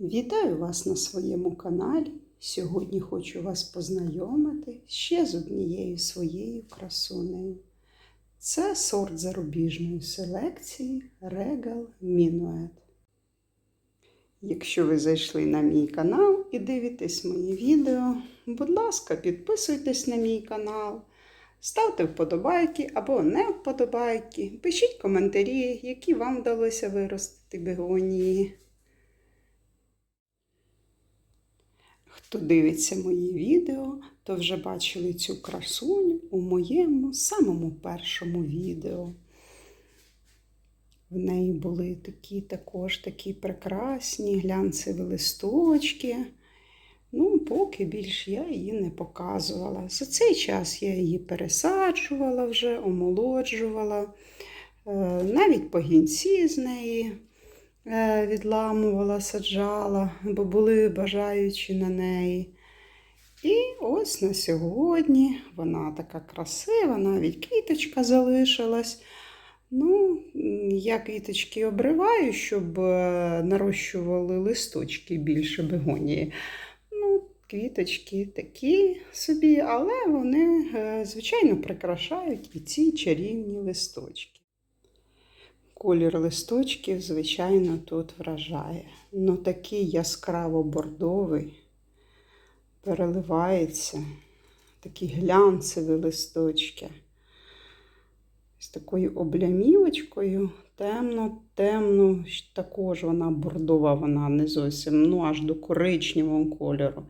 Вітаю вас на своєму каналі. Сьогодні хочу вас познайомити ще з однією своєю красунею. Це сорт зарубіжної селекції Regal Minuet. Якщо ви зайшли на мій канал і дивитесь мої відео, будь ласка, підписуйтесь на мій канал, ставте вподобайки або не вподобайки, пишіть коментарі, які вам вдалося виростити бегонії. Хто дивиться мої відео, то вже бачили цю красуню у моєму самому першому відео. В неї були такі також такі прекрасні глянцеві листочки. Ну, поки більш я її не показувала. За цей час я її пересаджувала вже, омолоджувала, навіть погінці з неї відламувала, саджала, бо були бажаючі на неї. І ось на сьогодні вона така красива, навіть квіточка залишилась. Ну, я квіточки обриваю, щоб нарощували листочки більше бегонії. Ну, квіточки такі собі, але вони, звичайно, прикрашають і ці чарівні листочки. Колір листочків, звичайно, тут вражає. Ну такий яскраво бордовий, переливається, такі глянцеві листочки. З такою облямівочкою, темно-темно, також вона бордова, вона не зовсім, ну аж до коричневого кольору.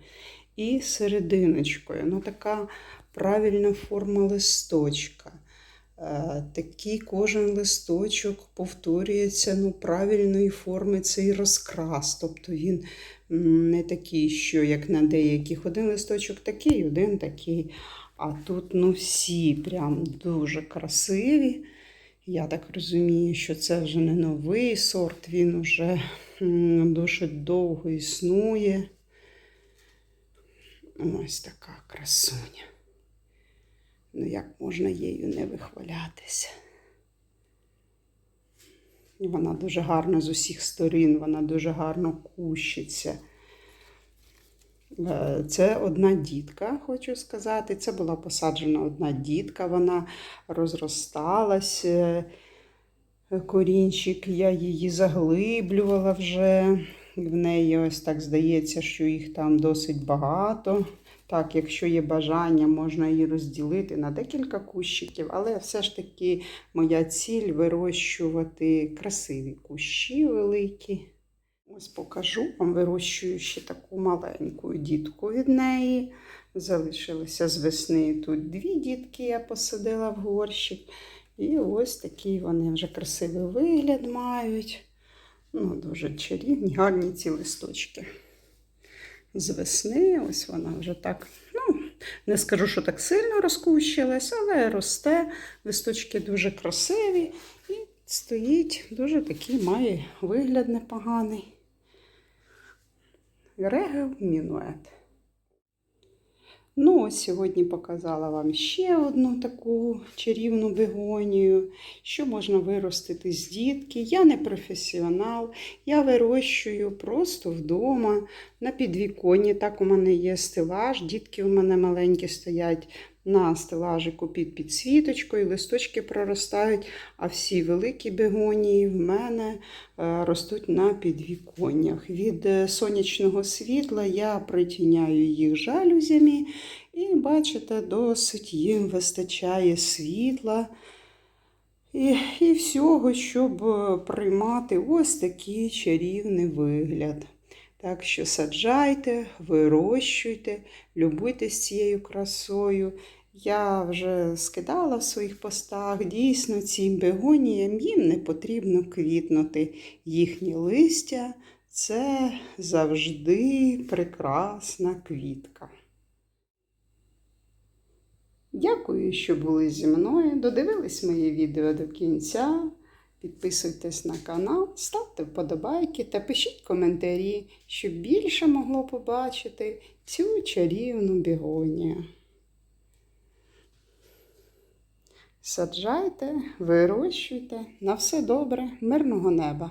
І серединочкою, ну така правильна форма листочка. Такий кожен листочок повторюється ну, правильної форми цей розкрас. Тобто він не такий, що як на деяких один листочок такий, один такий. А тут ну, всі прям дуже красиві. Я так розумію, що це вже не новий сорт, він вже досить довго існує. Ось така красуня. Ну, як можна її не вихвалятися? Вона дуже гарно з усіх сторін, вона дуже гарно кущиться. Це одна дітка, хочу сказати. Це була посаджена одна дітка, вона розросталась, корінчик, я її заглиблювала вже. В неї ось так здається, що їх там досить багато. Так, якщо є бажання, можна її розділити на декілька кущиків, але все ж таки моя ціль вирощувати красиві кущі великі. Ось покажу вам, вирощую ще таку маленьку дітку від неї. Залишилося з весни тут дві дітки, я посадила в горщик. І ось такий вони вже красивий вигляд мають. Ну, Дуже чарівні, гарні ці листочки з весни. Ось вона вже так, ну, не скажу, що так сильно розкущилась, але росте. Листочки дуже красиві і стоїть, дуже такий має вигляд непоганий. Регел мінует. Ну, ось сьогодні показала вам ще одну таку чарівну бегонію, що можна виростити з дітки. Я не професіонал, я вирощую просто вдома на підвіконні. Так у мене є стелаж, дітки у мене маленькі стоять на стелажику під підсвіточкою, листочки проростають, а всі великі бегонії в мене ростуть на підвіконнях. Від е, сонячного світла я притіняю їх жалюзями, і, бачите, досить їм вистачає світла. І і всього, щоб приймати ось такий чарівний вигляд. Так що саджайте, вирощуйте, любуйтесь цією красою. Я вже скидала в своїх постах, дійсно, цим бегоніям їм не потрібно квітнути. Їхні листя це завжди прекрасна квітка. Дякую, що були зі мною. Додивились моє відео до кінця. Підписуйтесь на канал, ставте вподобайки та пишіть коментарі, щоб більше могло побачити цю чарівну бігонію. Саджайте, вирощуйте. На все добре, мирного неба!